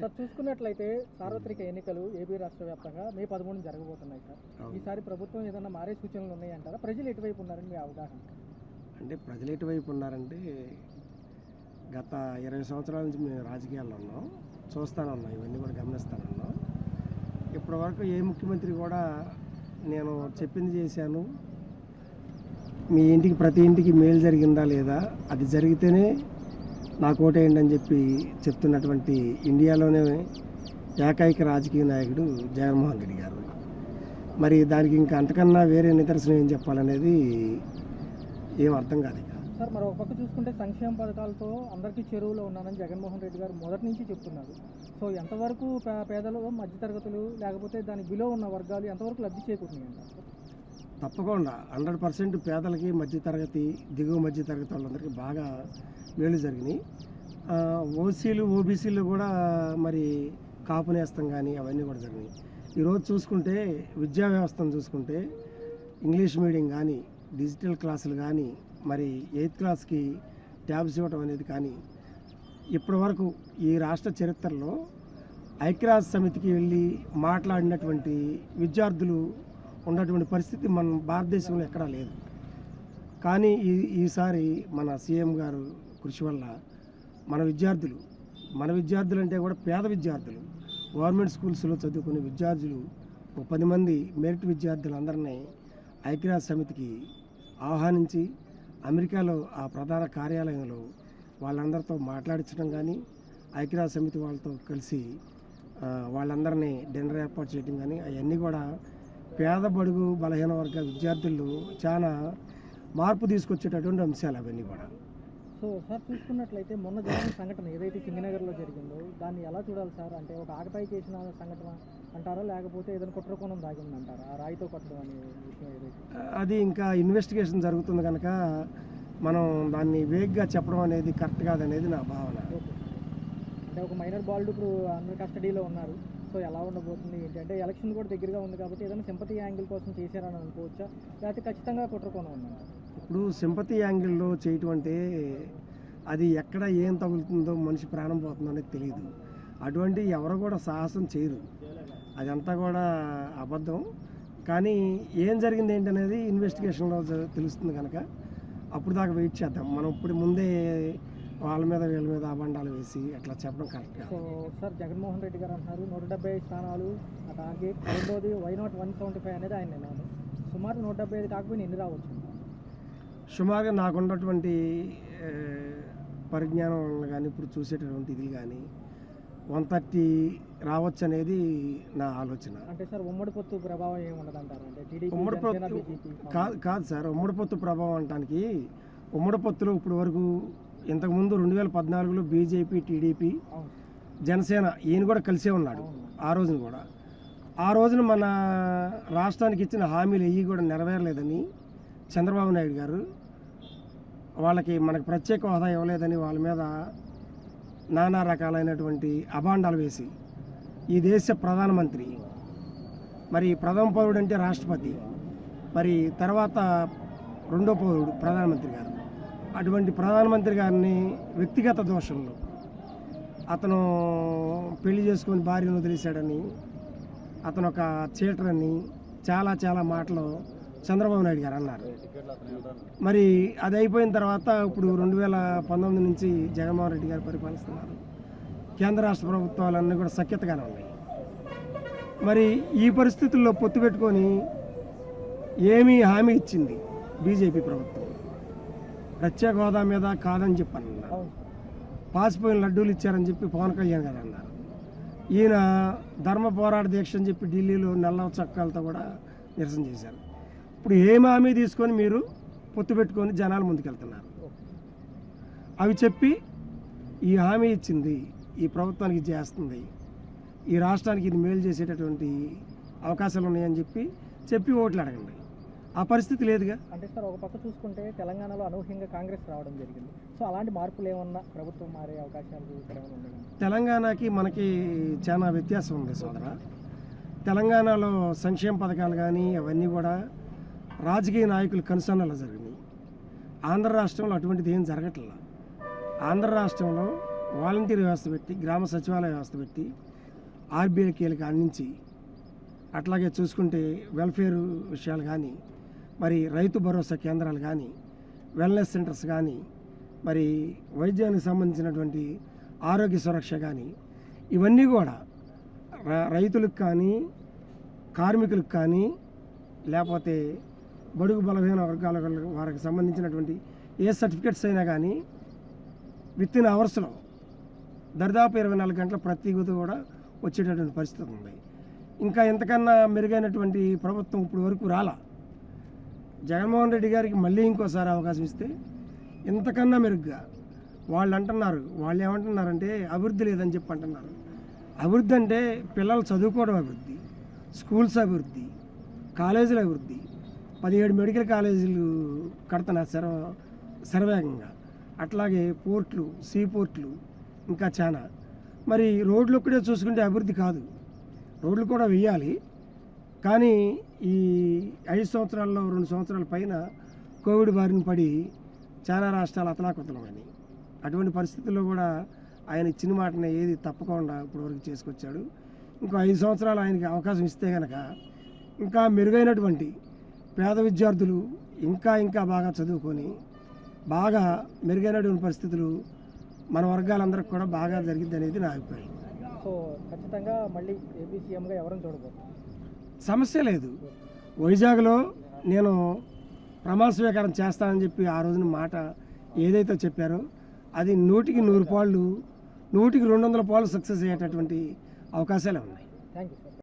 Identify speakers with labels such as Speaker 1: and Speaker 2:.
Speaker 1: Sir చూసుకున్నట్లయితే సార్వత్రిక ఎన్నికలు ఏపీ రాష్ట్ర వ్యాప్తంగా మే పదమూడున జరగబోతున్నాయి సార్. ఈసారి ప్రభుత్వం ఏదైనా మారే సూచనలు ఉన్నాయంటారా? ప్రజలు ఎటువైపు ఉన్నారని మీ అవగాహన?
Speaker 2: అంటే ప్రజలు ఎటువైపు ఉన్నారంటే గత ఇరవై సంవత్సరాల నుంచి మేము రాజకీయాల్లో ఉన్నాం చూస్తానే ఉన్నాం ఇవన్నీ కూడా గమనిస్తానే ఉన్నాం. ఇప్పటి వరకు ఏ ముఖ్యమంత్రి కూడా నేను చెప్పింది చేశాను మీ ఇంటికి ప్రతి ఇంటికి మేలు జరిగిందా లేదా అది జరిగితేనే నాకు ఓటేయండి అని చెప్పి చెప్తున్నటువంటి ఇండియాలోనే ఏకైక రాజకీయ నాయకుడు జగన్మోహన్ రెడ్డి గారు. మరి దానికి ఇంకా అంతకన్నా వేరే నిదర్శనం ఏం చెప్పాలనేది ఏం అర్థం కాదు
Speaker 1: సార్ మరి ఒక పక్క చూసుకుంటే సంక్షేమ పథకాలతో అందరికీ చెరువులో ఉన్నానని జగన్మోహన్ రెడ్డి గారు మొదటి నుంచి చెప్తున్నారు. సో ఎంతవరకు పేదలు మధ్యతరగతులు లేకపోతే దాని బిలో ఉన్న వర్గాలు ఎంతవరకు లబ్ధి చేకూరుతున్నాయి
Speaker 2: తప్పకుండా. హండ్రెడ్ పర్సెంట్ పేదలకి మధ్యతరగతి దిగువ మధ్యతరగతి వాళ్ళందరికీ బాగా మేలు జరిగినాయి. ఓసీలు ఓబీసీలు కూడా మరి కాపు నేస్తం కానీ అవన్నీ కూడా జరిగినాయి. ఈరోజు చూసుకుంటే విద్యా వ్యవస్థను చూసుకుంటే ఇంగ్లీష్ మీడియం కానీ డిజిటల్ క్లాసులు కానీ మరి ఎయిత్ క్లాస్కి ట్యాబ్స్ ఇవ్వటం అనేది కానీ ఇప్పటివరకు ఈ రాష్ట్ర చరిత్రలో ఐక్యరాజ్య సమితికి వెళ్ళి మాట్లాడినటువంటి విద్యార్థులు ఉన్నటువంటి పరిస్థితి మన భారతదేశంలో ఎక్కడా లేదు. కానీ ఈ ఈసారి మన సీఎం గారు కృషి వల్ల మన విద్యార్థులు మన విద్యార్థులు అంటే కూడా పేద విద్యార్థులు గవర్నమెంట్ స్కూల్స్లో చదువుకునే విద్యార్థులు ఒక పది మంది మెరిట్ విద్యార్థులందరినీ ఐక్యరాజ్య సమితికి ఆహ్వానించి అమెరికాలో ఆ ప్రధాన కార్యాలయంలో వాళ్ళందరితో మాట్లాడించడం కానీ ఐక్యరాజ్య సమితి వాళ్ళతో కలిసి వాళ్ళందరినీ డిన్నర్ ఏర్పాటు చేయడం కానీ అవన్నీ కూడా పేద బడుగు బలహీన వర్గ విద్యార్థులు చాలా మార్పు తీసుకొచ్చేటటువంటి అంశాలు అవన్నీ కూడా.
Speaker 1: సో సార్ చూసుకున్నట్లయితే మొన్న జరిగిన సంఘటన ఏదైతే సింగనగర్లో జరిగిందో దాన్ని ఎలా చూడాలి సార్? అంటే ఒక ఆకతాయి చేసిన సంఘటన అంటారా? లేకపోతే ఏదైనా కుట్రకోణం దాగింది అంటారా ఆ రాయితో కొట్టడం అనే విషయం ఏదైతే?
Speaker 2: అది ఇంకా ఇన్వెస్టిగేషన్ జరుగుతుంది కనుక మనం దాన్ని వేగ్గా చెప్పడం అనేది కరెక్ట్ కాదనేది నా భావన.
Speaker 1: ఓకే అంటే ఒక మైనర్ బాలుడు ఇప్పుడు అందరి కస్టడీలో ఉన్నారు. సో ఎలా ఉండబోతుంది ఏంటంటే ఎలక్షన్ కూడా దగ్గరగా ఉంది కాబట్టి ఏదైనా సింపతి యాంగిల్ కోసం చేశారని అనుకోవచ్చా? లేకపోతే ఖచ్చితంగా కుట్రకోణం ఉందంట
Speaker 2: ఇప్పుడు సింపతి యాంగిల్లో చేయటం అంటే అది ఎక్కడ ఏం తగులుతుందో మనిషి ప్రాణం పోతుందో అనేది తెలియదు. అటువంటి ఎవరు కూడా సాహసం చేయరు. అదంతా కూడా అబద్ధం. కానీ ఏం జరిగింది ఏంటనేది ఇన్వెస్టిగేషన్లో తెలుస్తుంది కనుక అప్పుడు దాకా వెయిట్ చేద్దాం. మనం ఇప్పుడు ముందే వాళ్ళ మీద వీళ్ళ మీద అబండాలు వేసి అట్లా చెప్పడం correct
Speaker 1: so sir Jaganmohan Reddy garu అంటున్నారు నూట డెబ్బై ఐదు స్థానాలు ఆ టార్గెట్ రెండోది why not one seventy five అనేది ఆయన సుమారు నూట డెబ్బై ఐదు కాకపోయినా ఎన్ని రావచ్చు?
Speaker 2: సుమారుగా నాకున్నటువంటి పరిజ్ఞానం కానీ ఇప్పుడు చూసేటటువంటి ఇది కానీ వన్ థర్టీ రావచ్చు అనేది నా ఆలోచన.
Speaker 1: అంటే సార్ ఉమ్మడి పొత్తు ప్రభావం ఏమి ఉండదంటారు? అంటే టీడీపీ
Speaker 2: ఉమ్మడి పొత్తు కాదు కాదు సార్ ఉమ్మడి పొత్తు ప్రభావం అంటానికి ఉమ్మడి పొత్తులో ఇప్పుడు వరకు ఇంతకుముందు రెండు వేల పద్నాలుగులో బీజేపీ టీడీపీ జనసేన ఈయన కూడా కలిసే ఉన్నాడు ఆ రోజున కూడా. ఆ రోజున మన రాష్ట్రానికి ఇచ్చిన హామీలు ఏవి కూడా నెరవేరలేదని చంద్రబాబు నాయుడు గారు వాళ్ళకి మనకు ప్రత్యేక హోదా ఇవ్వలేదని వాళ్ళ మీద నానా రకాలైనటువంటి అభాండాలు వేసి ఈ దేశ ప్రధానమంత్రి మరి ప్రథమ పౌరుడు అంటే రాష్ట్రపతి మరి తర్వాత రెండో పౌరుడు ప్రధానమంత్రి గారు. అటువంటి ప్రధానమంత్రి గారిని వ్యక్తిగత దోషంలో. అతను పెళ్ళి చేసుకొని భార్యను వదిలేశాడని అతను ఒక చీటర్ అని చాలా చాలా మాటలు చంద్రబాబు నాయుడు గారు అన్నారు. మరి అది అయిపోయిన తర్వాత ఇప్పుడు రెండు వేల పంతొమ్మిది నుంచి జగన్మోహన్ రెడ్డి గారు పరిపాలిస్తున్నారు. కేంద్ర రాష్ట్ర ప్రభుత్వాలన్నీ కూడా సఖ్యతగానే ఉన్నాయి. మరి ఈ పరిస్థితుల్లో పొత్తు పెట్టుకొని ఏమీ హామీ ఇచ్చింది బీజేపీ ప్రభుత్వం? ప్రత్యేక హోదా మీద కాదని చెప్పాను పాసిపోయిన లడ్డూలు ఇచ్చారని చెప్పి పవన్ కళ్యాణ్ గారు అన్నారు. ఈయన ధర్మ పోరాట దీక్ష అని చెప్పి ఢిల్లీలో నల్ల చక్కాలతో కూడా నిరసన చేశారు. ఇప్పుడు ఏం హామీ తీసుకొని మీరు పొత్తు పెట్టుకొని జనాలు ముందుకెళ్తున్నారు? అవి చెప్పి ఈ హామీ ఇచ్చింది ఈ ప్రభుత్వానికి చేస్తుంది ఈ రాష్ట్రానికి ఇది మేలు చేసేటటువంటి అవకాశాలు ఉన్నాయని చెప్పి చెప్పి ఓట్లు అడగండి. ఆ పరిస్థితి లేదుగా.
Speaker 1: అంటే సార్ ఒక పక్క చూసుకుంటే తెలంగాణలో అనూహ్యంగా కాంగ్రెస్ రావడం జరిగింది. సో అలాంటి మార్పులు ఏమన్నా ప్రభుత్వం మారే అవకాశాలు
Speaker 2: తెలంగాణకి మనకి చాలా వ్యత్యాసం ఉంది సోదర. తెలంగాణలో సంక్షేమ పథకాలు కానీ అవన్నీ కూడా రాజకీయ నాయకుల కనుసన్నలో జరిగినాయి. ఆంధ్ర రాష్ట్రంలో అటువంటిది ఏం జరగట్లా. ఆంధ్ర రాష్ట్రంలో వాలంటీర్ వ్యవస్థ పెట్టి గ్రామ సచివాలయ వ్యవస్థ పెట్టి ఆర్బీఐకేలకు అందించి అట్లాగే చూసుకుంటే వెల్ఫేర్ విషయాలు కానీ మరి రైతు భరోసా కేంద్రాలు కానీ వెల్నెస్ సెంటర్స్ కానీ మరి వైద్యానికి సంబంధించినటువంటి ఆరోగ్య సురక్ష కానీ ఇవన్నీ కూడా రైతులకు కానీ కార్మికులకు కానీ లేకపోతే బడుగు బలహీన వర్గాల వారికి సంబంధించినటువంటి ఏ సర్టిఫికెట్స్ అయినా కానీ విత్ ఇన్ అవర్స్లో దరిదాపు ఇరవై నాలుగు గంటల ప్రతి కూడా వచ్చేటటువంటి పరిస్థితి ఉంది. ఇంకా ఎంతకన్నా మెరుగైనటువంటి ప్రభుత్వం ఇప్పుడు వరకు రాలా? జగన్మోహన్ రెడ్డి గారికి మళ్ళీ ఇంకోసారి అవకాశం ఇస్తే ఇంతకన్నా మెరుగ్గా వాళ్ళు అంటున్నారు వాళ్ళు ఏమంటున్నారంటే అభివృద్ధి లేదని చెప్పి అంటున్నారు. అభివృద్ధి అంటే పిల్లలు చదువుకోవడం అభివృద్ధి స్కూల్స్ అభివృద్ధి కాలేజీల అభివృద్ధి. పదిహేడు మెడికల్ కాలేజీలు కడుతున్నారు శర శరవేగంగా. అట్లాగే పోర్ట్లు సీ పోర్ట్లు ఇంకా చాలా మరి రోడ్లు ఒక్కడే చూసుకుంటే అభివృద్ధి కాదు. రోడ్లు కూడా వేయాలి కానీ ఈ ఐదు సంవత్సరాల్లో రెండు సంవత్సరాల పైన కోవిడ్ బారిన పడి చాలా రాష్ట్రాలు అతలాకుతలమని అటువంటి పరిస్థితుల్లో కూడా ఆయన ఇచ్చిన మాటని ఏది తప్పకుండా ఇప్పటివరకు చేసుకొచ్చాడు. ఇంకో ఐదు సంవత్సరాలు ఆయనకి అవకాశం ఇస్తే కనుక ఇంకా మెరుగైనటువంటి పేద విద్యార్థులు ఇంకా ఇంకా బాగా చదువుకొని బాగా మెరుగైనటువంటి పరిస్థితులు మన వర్గాలందరికి కూడా బాగా జరిగింది అనేది నా అభిప్రాయం.
Speaker 1: సో ఖచ్చితంగా మళ్ళీ ఏపీ సీఎంగా ఎవరిని చూడబోతున్నారు
Speaker 2: సమస్య లేదు. వైజాగ్లో నేను ప్రమాణ స్వీకారం చేస్తానని చెప్పి ఆ రోజున మాట ఏదైతే చెప్పారో అది నూటికి నూరు పాళ్ళు నూటికి రెండు వందల పాళ్ళు సక్సెస్ అయ్యేటటువంటి అవకాశాలే ఉన్నాయి.
Speaker 1: Thank you